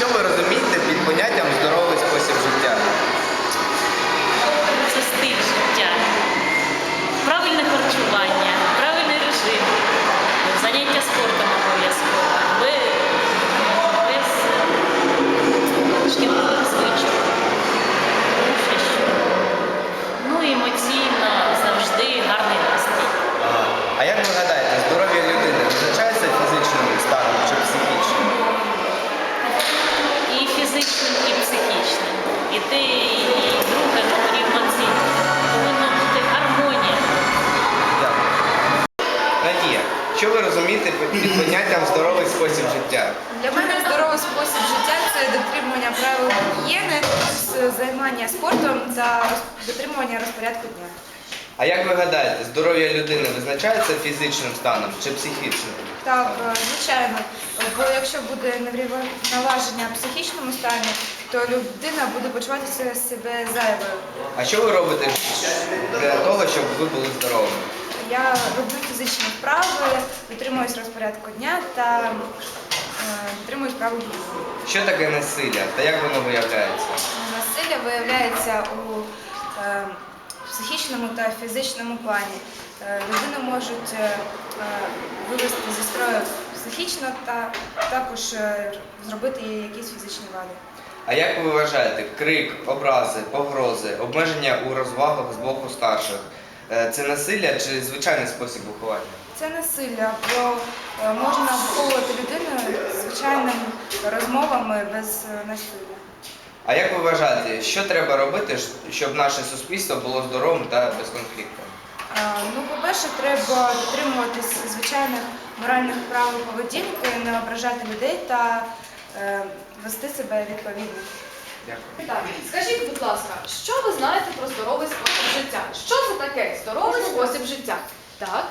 Що ви розумієте під поняттям здоровий і психічним. І те, і друге рівноцінно. Повинна бути гармонія. Дякую. Надія, що ви розумієте під поняттям здоровий спосіб життя? Для мене здоровий спосіб життя це дотримування правил гігієни, з- займання спортом та дотримування розпорядку дня. А як ви гадаєте, здоров'я людини визначається фізичним станом чи психічним? Так, е, звичайно, бо якщо буде наваження в психічному стані, то людина буде почуватися себе зайвою. А що ви робите для того, щоб ви були здоровими? Я роблю фізичні вправи, дотримуюсь розпорядку дня та е, дотримуюсь правил гігієни. Що таке насилля та як воно виявляється? Насилля виявляється у е, психічному та фізичному плані. Е, людину можуть е, е, вивести зі строю психічно та також зробити їй якісь фізичні вади. А як ви вважаєте, крик, образи, погрози, обмеження у розвагах з боку старших це насилля чи звичайний спосіб виховання? Це насилля, бо можна виховувати людину звичайними розмовами без насилля. А як ви вважаєте, що треба робити, щоб наше суспільство було здоровим та безконфліктним? Е, Ну, по-перше, треба дотримуватись звичайних моральних правил поведінки, не ображати людей та е, вести себе відповідно. Дякую. Так, скажіть, будь ласка, що ви знаєте про здоровий спосіб життя? Що це таке здоровий спосіб життя? Так?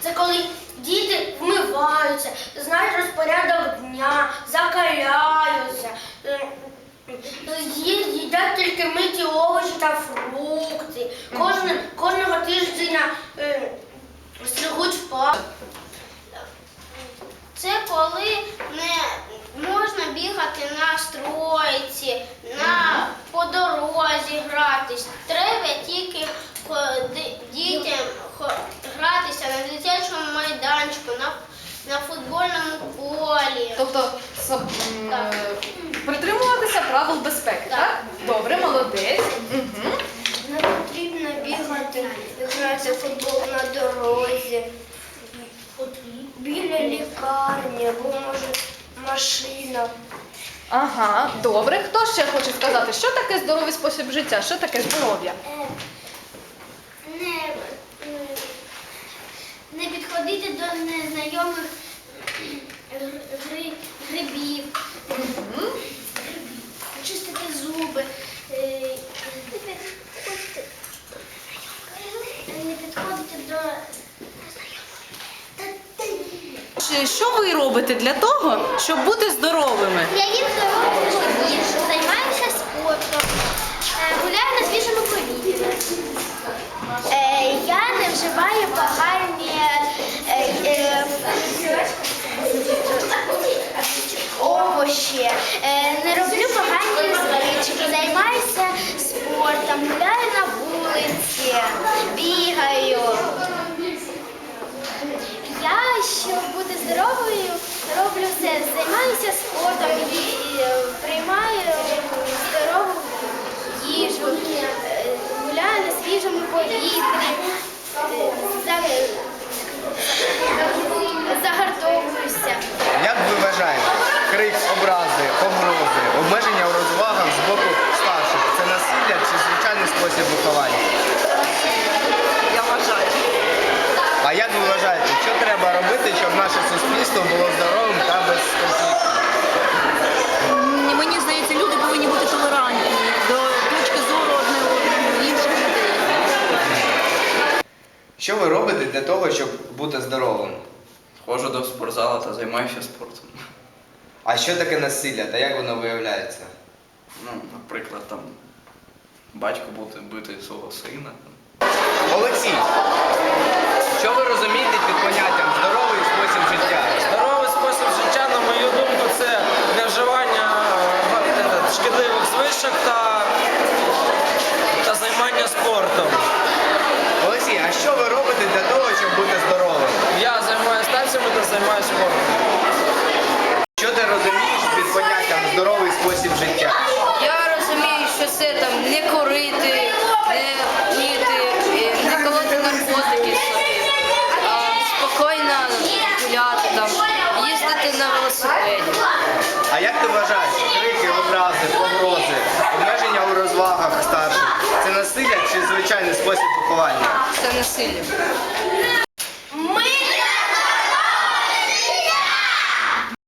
Це коли діти вмиваються, знають розпорядок дня, закаляються, е, ї- їдять тільки миті овочі та фрукти. Кожне, кожного тижня е, стригуть в. Це коли не можна бігати на стройці, на по дорозі гратись. Треба тільки дітям гратися на дитячому майданчику, на, на футбольному полі. Тобто Так. Притримуватися правил безпеки, так? Так. Добре, молодець. Угу. Не потрібно бігати, грати в футбол на дорозі, біля лікарні, або може машина. Ага, добре. Хто ще хоче сказати, що таке здоровий спосіб життя? Що таке здоров'я? Е, не, не підходити до незнайомих гри- гри- грибів, Мгм. чистити зуби, е, не підходити до Чи- Що ви робите для того, щоб бути здоровими? Я їм здорову їжу, займаюся спортом, е, гуляю на свіжому повітрі. Е, Я не вживаю погані е, овочі, не роблю погані звички, займаюся спортом, гуляю на вулиці, бігаю. Я, щоб бути здоровою, роблю все. Займаюся спортом, е, приймаю здорову їжу, е, гуляю на свіжому повітрі, суспільство було здоровим та безконфліктним? М, Мені здається, люди повинні бути толерантні до точки зору одне одного інших людей. Що ви робите для того, щоб бути здоровим? Ходжу до спортзалу та займаюся спортом. А що таке насилля та як воно виявляється? Ну, наприклад, там батько бути бити свого сина. Олексій, що ви розумієте під поняттям здоровий спосіб життя? Здоровий спосіб життя, на мою думку, це не вживання іграшок та, та займання спортом. Олексій, а що ви робите для того, щоб бути здоровим? Я займаюся танцями та займаюся спортом. Що ти розумієш під поняттям здоровий спосіб життя? Я розумію, що це там не курити, не піти, не колоти наркотики спокійно гуляти там, їздити на велосипеді. А як ти вважаєш, крики, образи, погрози, обмеження у розвагах старших це насилля чи звичайний спосіб виховання? Це насилля.